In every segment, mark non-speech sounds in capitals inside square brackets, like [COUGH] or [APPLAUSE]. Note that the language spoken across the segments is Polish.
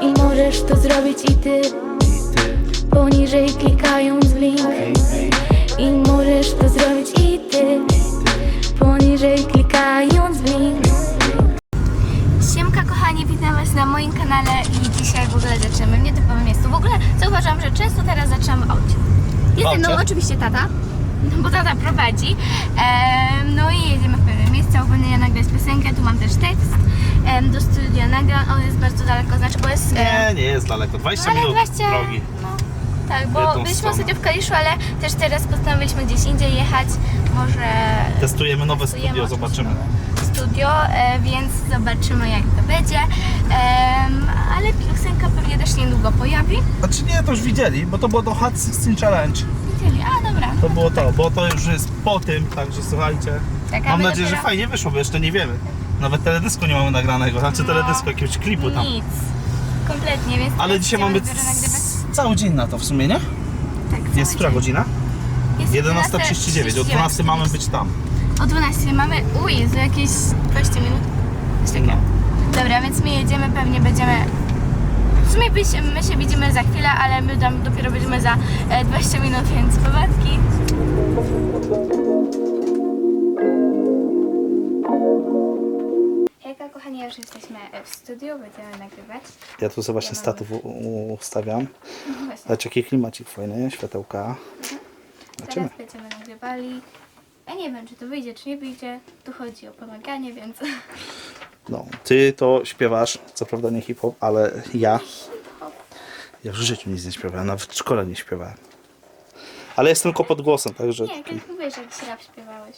I możesz to zrobić i ty Poniżej klikając w link I możesz to zrobić i ty Poniżej klikając w link Siemka kochani, witam was na moim kanale i dzisiaj w ogóle zaczynamy w nietypowym miejscu. W ogóle zauważyłam, że często teraz zaczynam w aucie. Jest ze mną oczywiście tata, no bo tata prowadzi. Jedziemy miejsce, ogólnie nagrać piosenkę, tu mam też tekst. Em, do studia nagram, on jest bardzo daleko, znaczy bo jest... Nie, nie jest daleko. 20 ale minut 20, drogi. No, tak, bo Jedną byliśmy stronę. ostatnio w Kaliszu, ale też teraz postanowiliśmy gdzieś indziej jechać. Może Testujemy nowe testujemy studio, oczywiście zobaczymy. nowe Studio, e, więc zobaczymy jak to będzie. Em, ale piosenka pewnie też niedługo pojawi. Znaczy nie, to już widzieli, bo to było do Hot 16 Challenge. Widzieli, a dobra. To było to, bo to już jest po tym, także słuchajcie. Tak, a Mam nadzieję, że dopiero- fajnie wyszło, bo jeszcze nie wiemy. Nawet teledysku nie mamy nagranego, znaczy No. teledysku, jakiegoś klipu tam. Nic. Kompletnie, więc Ale dzisiaj będziemy mamy dopiero nagrywać. cały dzień na to w sumie, nie? Tak, cały Jest która dzień. godzina? Jest 11.39, o 12 mamy być tam. O 12 mamy, uj, Jezu, jakieś 20 minut. Coś takiego. No. Dobra, więc my jedziemy, pewnie będziemy... W sumie byś- my się widzimy za chwilę, ale my tam dopiero będziemy za e, 20 minut, więc powadki. Hejka kochani, już jesteśmy w studiu, będziemy nagrywać. Ja tu sobie właśnie statyw u- u- ustawiam. [LAUGHS] No Właśnie, Zobacz jaki klimacik fajny, światełka. Zobaczymy. teraz będziemy nagrywali. Ja nie wiem, czy to wyjdzie, czy nie wyjdzie. Tu chodzi o pomaganie, więc... [LAUGHS] No, ty to śpiewasz, co prawda nie hip-hop, ale ja, ja w życiu nic nie śpiewałem, nawet w szkole nie śpiewałem. Ale jest tylko pod głosem, także... Nie, jak mówisz, że jakiś rap śpiewałeś.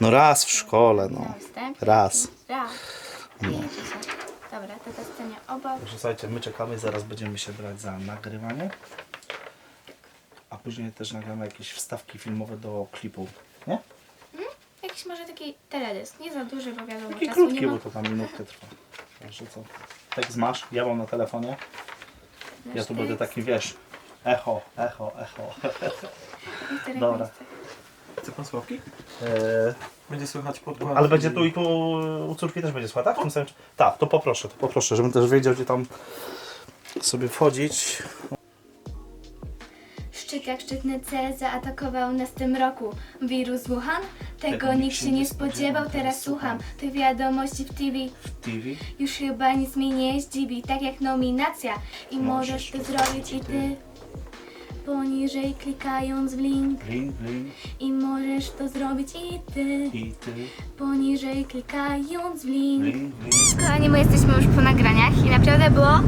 No raz w szkole, no. Raz. Raz. No. Dobra, to ta scenie obok. Słuchajcie, my czekamy, zaraz będziemy się brać za nagrywanie. A później też nagramy jakieś wstawki filmowe do klipów, nie? Jakiś może taki teledysk, nie za duży, bo wiadomo, Taki czasu nie krótki, ma. bo to tam minutkę trwa. Także co? Tekst masz, ja mam na telefonie. Ja tu będę taki, wiesz, echo, echo, echo. Dobra. Chce pan sławki? Eee, Będzie słychać podkład. ale będzie tu i tu u córki też będzie słychać, tak? W tym samym- Tak, to poproszę, to poproszę, żebym też wiedział, gdzie tam sobie wchodzić. Szczyt jak szczytny C zaatakował nas w tym roku. Wirus Wuhan? Tego nikt się nie spodziewał, teraz słucham tych wiadomości w TV. TV. Już chyba nic mnie nie zdziwi, tak jak nominacja. I możesz to zrobić i ty. Poniżej klikając w link. Link, link I możesz to zrobić i ty. i ty. Poniżej klikając w link. Link, link. Kochani, my jesteśmy już po nagraniach i naprawdę było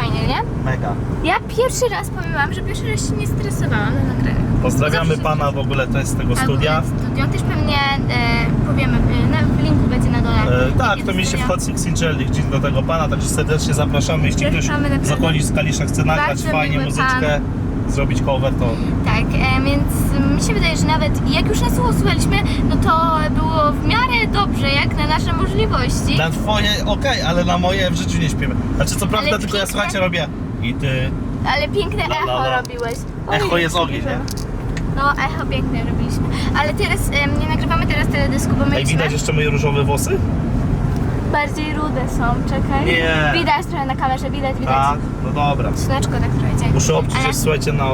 fajnie, nie? Mega. Ja pierwszy raz powiem wam, że pierwszy raz się nie stresowałam na nagraniach. Pozdrawiamy Zawsze- pana w ogóle, to jest z tego studia. Studio też pewnie e, powiemy, e, na, w linku będzie na dole. E, tak, to mi się w Hot Six gdzieś do tego pana, także serdecznie zapraszamy. Jeśli ktoś z okolic z Kalisza chce nagrać Bardzo fajnie miły muzyczkę, zrobić cover, to Tak, e, więc mi się wydaje, że nawet jak już nas usłyszeliśmy, no to było w miarę dobrze, jak na nasze możliwości. na twoje okej, ale na moje w życiu nie śpiewam. Znaczy co prawda tylko ja piękne. słuchajcie robię i ty. Ale piękne La, la, echo la. robiłeś. Echo jest ogień, nie? No, echo piękne robiliśmy. Ale teraz em, nie nagrywamy teraz teledysku, bo Ej, mieliśmy... widać jeszcze moje różowe włosy? Bardziej rude są, czekaj. Nie. Widać trochę na kamerze, widać, widać. Tak, no dobra. Słoneczko tak dzień. Muszę obczyć Ale- słuchajcie, na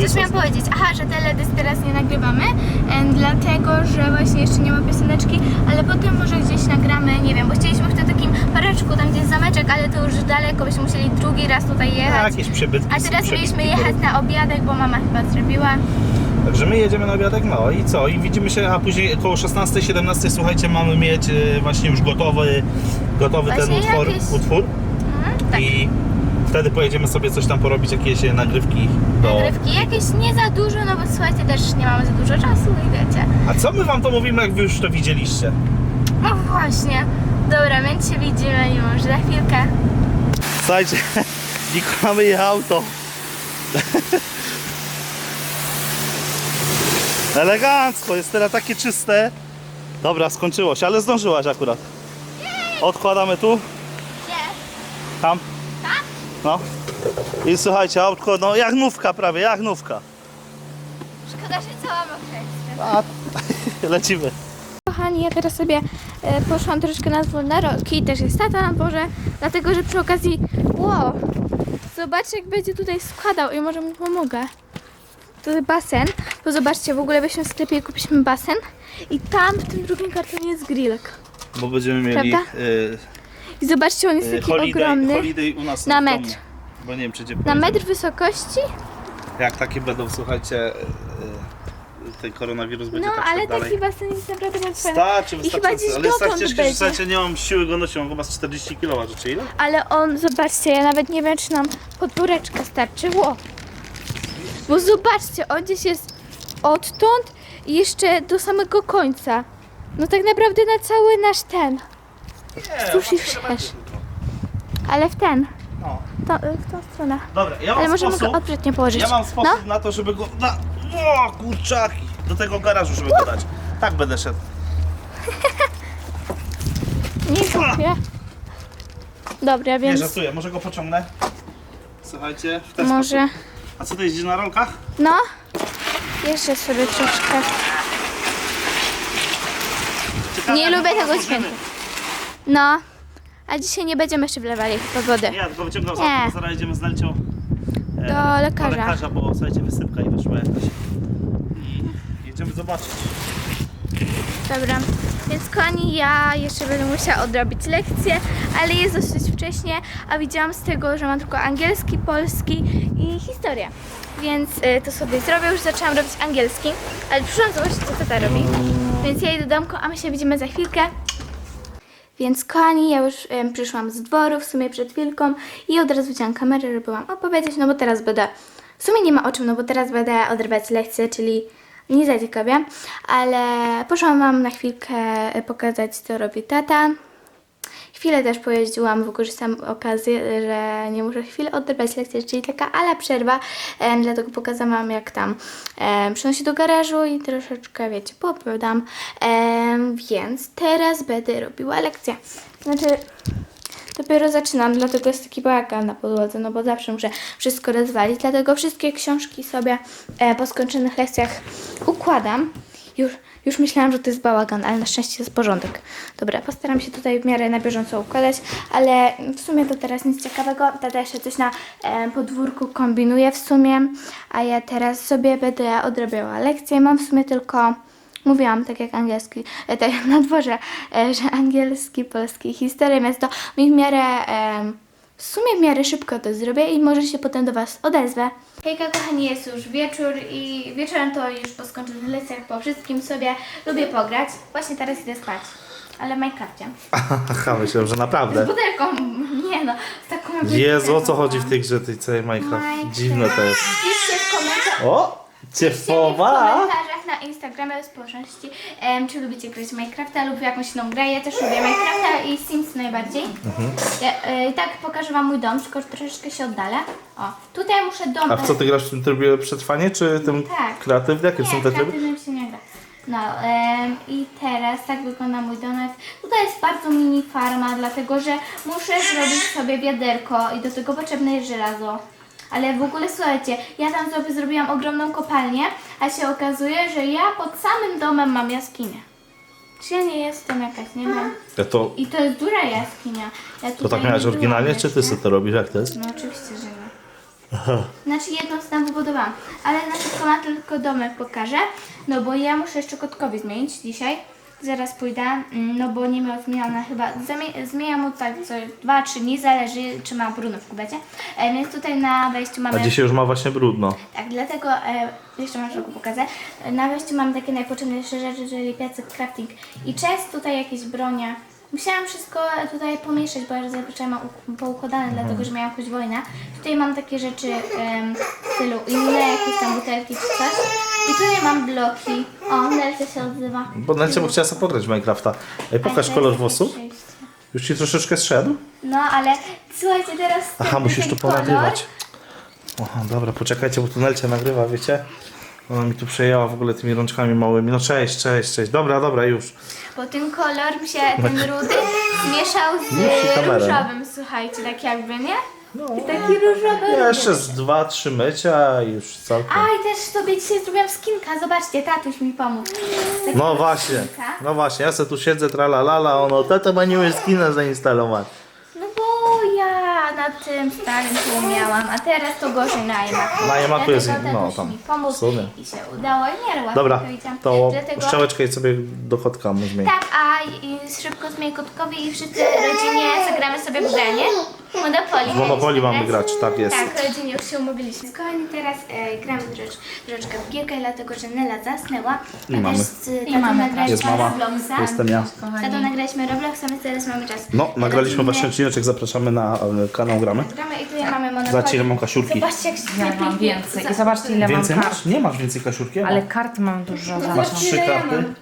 Coś miałam powiedzieć, aha, że teledysk teraz nie nagrywamy, em, dlatego, że właśnie jeszcze nie ma pioseneczki, ale potem może gdzieś nagramy, nie wiem, bo chcieliśmy w tym takim pareczku, tam gdzie jest zameczek, ale to już daleko, byśmy musieli drugi raz tutaj Tak, jechać. jakieś przybytki. A teraz mieliśmy jechać na obiadek, bo mama chyba zrobiła. Także my jedziemy na obiadek, no i co? I widzimy się, a później około 16-17, słuchajcie, mamy mieć e, właśnie już gotowy, gotowy ten utwór, jakieś- utwór. Mhm, tak. I wtedy pojedziemy sobie coś tam porobić, jakieś e, nagrywki do... Nagrywki jakieś nie za dużo, no bo słuchajcie, też nie mamy za dużo czasu i wiecie. A co my wam to mówimy, jak wy już to widzieliście? No właśnie. Dobra, więc się widzimy już za chwilkę. Słuchajcie, [LAUGHS] Niko je auto. Elegancko, jest teraz takie czyste. Dobra, skończyło się, ale zdążyłaś akurat. Odkładamy tu, Nie. tam. Tak? No. I słuchajcie, autko, no jak nówka prawie, jak nówka. Szkoda, że cała mokra. A, [LAUGHS] lecimy. Kochani, ja teraz sobie e, poszłam troszeczkę na dwór na roki, też jest tata na dworze, dlatego że przy okazji, wow, zobaczcie jak będzie tutaj składał i może mu pomogę. To jest basen, bo zobaczcie, w ogóle byliśmy w sklepie kupiliśmy basen i tam w tym drugim kartonie jest grillek. Bo będziemy mieli Prawda? y, I zobaczcie, on jest y, taki holiday, ogromny. holiday u nas Na w domu. metr. Bo nie wiem, czy gdzie Na metr wysokości? Jak takie będą, słuchajcie, y, y, ten koronawirus będzie No, tak ale szedł dalej. taki basen jest naprawdę bardzo fajny. Starczy, chyba wystarczająco. gdzieś Ale jest tak dotąd ciężkie, że będzie. słuchajcie, nie mam siły go nosić, mam chyba z 40 kg, czy ile? Ale on, zobaczcie, ja nawet nie wiem, czy nam podpóreczka starczyło. Bo zobaczcie, on gdzieś jest odtąd i jeszcze do samego końca. No tak naprawdę na cały nasz ten. Nie, Wzdłuż i wszerz. Ale w ten. No. To, w tą stronę. Dobra, ja mam Ale możemy sposób, go odwrotnie położyć. ja mam No, sposób na to, żeby go, na, o kurczaki, do tego garażu, żeby go dać. Tak będę szedł. [LAUGHS] nie kupię. Dobra, Nie więc żartuję, może go pociągnę? Słuchajcie, w ten sposób. A co to jeździ na rolkach? No, jeszcze sobie troszkę. Ciekawe, Nie jak lubię go tego rozłożymy. dźwięku. No, a dzisiaj nie będziemy jeszcze wlewali pogody. Nie, tylko wyciągnął Nie. za zaraz idziemy z Nelcią e, Do lekarza. Do lekarza, bo słuchajcie, wysypka i wyszła jakaś. I jedziemy zobaczyć. Dobra, więc kochani, ja jeszcze będę musiała odrobić lekcję, ale jest dosyć wcześnie, a widziałam z tego, że mam tylko angielski, polski i historię. Więc y, to sobie zrobię, już zaczęłam robić angielski, ale przyszłam zobaczyć, co tata robi. Więc ja idę do domku, a my się widzimy za chwilkę. Więc kochani, ja już em, przyszłam z dworu w sumie przed chwilką i od razu wziąłam kamerę, żeby Wam opowiedzieć, no bo teraz będę, w sumie nie ma o czym, no bo teraz będę odrywać lekcję, czyli nie za ciekawie, ale poszłam Wam na chwilkę e, pokazać, co robi tata. Chwilę też pojeździłam, wykorzystam okazję, że nie muszę chwilę odrywać lekcję, czyli taka ala przerwa, em, dlatego pokazałam Wam, jak tam em, przynosi do garażu i troszeczkę, wiecie, poopowiadam. Em, więc teraz będę robiła lekcję. Znaczy, dopiero zaczynam, dlatego jest taki bałagan na podłodze, no bo zawsze muszę wszystko rozwalić, dlatego wszystkie książki sobie e, po skończonych lekcjach układam. Już, już myślałam, że to jest bałagan, ale na szczęście jest porządek. Dobra, postaram się tutaj w miarę na bieżąco układać, ale w sumie to teraz nic ciekawego. Tata jeszcze coś na e, podwórku kombinuje w sumie, a ja teraz sobie będę odrabiała lekcje. Mam w sumie tylko Mówiłam, tak jak angielski, e, tak jak na dworze, e, że angielski, polski, historia, więc to mi w miarę, w sumie w miarę szybko to zrobię i może się potem do Was odezwę. Hejka kochani, jest już wieczór i wieczorem to już po skończonych lekcjach, po wszystkim sobie lubię pograć. Właśnie teraz idę spać, ale w Minecrafcie. [LAUGHS] Aha, myślałem, że Z naprawdę. butelką, nie no, z taką Jezu, o co chodzi w tej grze, tej całej Minecraft? Dziwne to jest. Piszcie w komentarzach. O! Piszcie mi w komentarzach Instagramie społeczności, em, czy lubicie grać w Minecrafta lub jakąś inną grę. Ja też lubię Minecrafta i Sims najbardziej. Ja, e, I tak pokażę Wam mój dom, tylko troszeczkę się oddalę. O, tutaj muszę dom... A w co ty grasz w tym trybie przetrwanie, czy tym Tak. kreatywnym? Jakie są te tryby? kreatywnym się nie gra. No em, i teraz tak wygląda mój domek. Tutaj jest bardzo mini farma, dlatego że muszę zrobić sobie wiaderko i do tego potrzebne jest żelazo. Ale w ogóle słuchajcie, ja tam sobie zrobiłam ogromną kopalnię, a się okazuje, że ja pod samym domem mam jaskinię. Czy ja nie jestem jakaś, nie wiem. Ja to, I to jest duża jaskinia. Ja to tutaj tak nie miałeś byłam oryginalnie, czy ty jeszcze. sobie to robisz? Jak to jest? No oczywiście, że nie. Znaczy jedną z tam wybudowałam, ale na szybko ma tylko domek pokażę, no bo ja muszę jeszcze kotkowi zmienić dzisiaj. Zaraz pójdę, mm, no bo nie miał zmiana chyba, zmieniam mu tak co 2-3 dni, zależy czy ma brudno w kubecie. E, więc tutaj na wejściu A mamy... dzisiaj już ma właśnie brudno. Tak, dlatego e, jeszcze mam pokazę. E, Na wejściu mam takie najpotrzebniejsze rzeczy, czyli piecyk, crafting i chest, tutaj jakieś bronie. Musiałam wszystko tutaj pomieszać, bo ja zazwyczaj mam poukładane, dlatego że miałam jakąś wojnę. Tutaj mam takie rzeczy em, w stylu inne, jakieś tam butelki czy coś. I tutaj mam bloki. O, Nelce się odzywa. Bo Nelcia by chciała sobie pograć w Minecrafta. Ej, pokaż Ale kolor włosów. przejście. Już ci troszeczkę zszedł? No, ale słuchajcie, teraz Aha, ten- musisz tu kolor- ponagrywać. Aha, dobra, poczekajcie, bo tu Nelcia nagrywa, wiecie? Ona mi tu przejęła w ogóle tymi rączkami małymi. No cześć, cześć, cześć. Dobra, dobra, już. Bo ten kolor mi się, ten rudy, zmieszał z Musi kamerę. różowym, słuchajcie, tak jakby, nie? I taki różowy jeszcze z dwa, trzy mycia i już całkiem. A i też sobie dzisiaj zrobiłam skinka, zobaczcie, tatuś mi pomógł. No właśnie, skinka. no właśnie, ja se tu siedzę, tralalala, ono, tato ma nie skina zainstalować. No bo ja na tym starym tu miałam, a teraz to gorzej na iMacu. Na iMacu jest- no, tam, mi pomógł sumie. i się udało. Nie, ale Dobra, to Dlatego... szczałeczkę i sobie do kotka zmień. Tak, a i szybko zmień kotkowi i wszyscy rodzinie zagramy sobie w grę, nie? Monopoly. W Monopoly mamy grać, tak jest. Tak, rodzinie już się umówiliśmy. Kochani, teraz e, gramy trosz, troszeczkę w gierkę, dlatego że Nela zasnęła. I mamy. z I tatą mamy. Jest mama, Robloxa. jestem ja. Tatą nagraliśmy Robloxa, więc teraz mamy czas. No, nagraliśmy Rodzinny. właśnie odcineczek, zapraszamy na e, kanał Gramy. Gramy i tu ja mamy Monopoly. Zobaczcie, ile mam kasiurki. Zobaczcie, jak się ja mam więcej. I zobaczcie ile Więcej mam masz? kart. Nie masz więcej kasiurki? Ale kart mam dużo. Masz Zobacz. trzy ile ja karty. mam.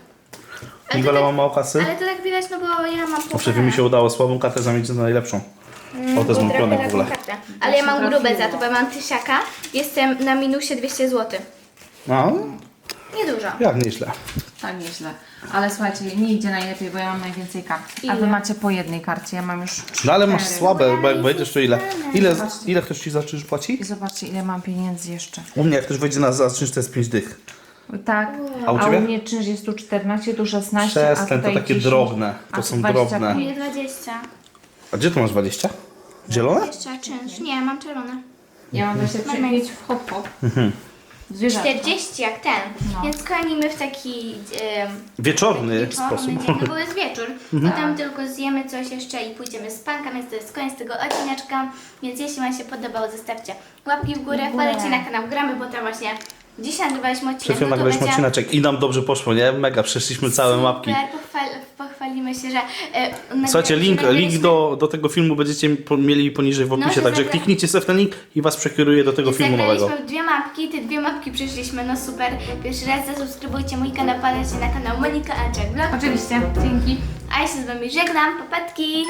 To ma mało kasy. Ale to tak widać, no bo ja mam Dobrze, mi się udało słabą kartę zamienić na najlepszą. O, to jest mój pionek w ogóle. Ale ja mam grube za to, bo ja mam tysiaka. Jestem na minusie 200 zł. No, Niedużo. jak nieźle. Tak, nieźle. Ale słuchajcie, nie idzie najlepiej, bo ja mam najwięcej kart. A Ile? wy macie po jednej karcie, ja mam już cztery. No ale masz słabe, bo jak ja wejdziesz to ile? Ile, ile ktoś ci zaczynasz I płaci? zobaczcie ile mam pieniędzy jeszcze. U mnie jak ktoś wejdzie na zaczynsz to jest 5 dych. Tak, A u a ciebie? u mnie czynsz jest tu 14, tu 16, a Przestań, to tutaj takie 10, drobne. a To tu są 25. drobne. Mnie 20. A gdzie tu masz 20? Zielone? Jeszcze czynsz. Nie, mam czerwone. Ja mam 25 w hop hop. Zwierzęta. 40 jak ten. No. Więc kończymy w taki em, Wieczorny wieczorny sposób. dzień, no bo jest wieczór. Potem tylko zjemy coś jeszcze i pójdziemy spanka, więc to jest koniec tego odcineczka. Więc jeśli Wam się podobało, zostawcie łapki w górę, wpadajcie na kanał Gramy, bo tam właśnie dzisiaj nagrywaliśmy odcinek. Przed chwilą nagraliśmy odcineczek i nam dobrze poszło, nie? Mega, przeszliśmy całe mapki. Super, pochwal, pochwalimy się, że... E, Słuchajcie, link, link do, do tego filmu będziecie po- mieli poniżej w opisie, No, że także zagra- kliknijcie sobie w ten link i was przekieruje do tego filmu nowego. Zagraliśmy w dwie mapki, te dwie mapki przeszliśmy, no super. Pierwszy raz zasubskrybujcie mój kanał, padajcie na kanał Monika Aczek Vlog. Oczywiście, dzięki. A ja się z Wami żegnam, popatki!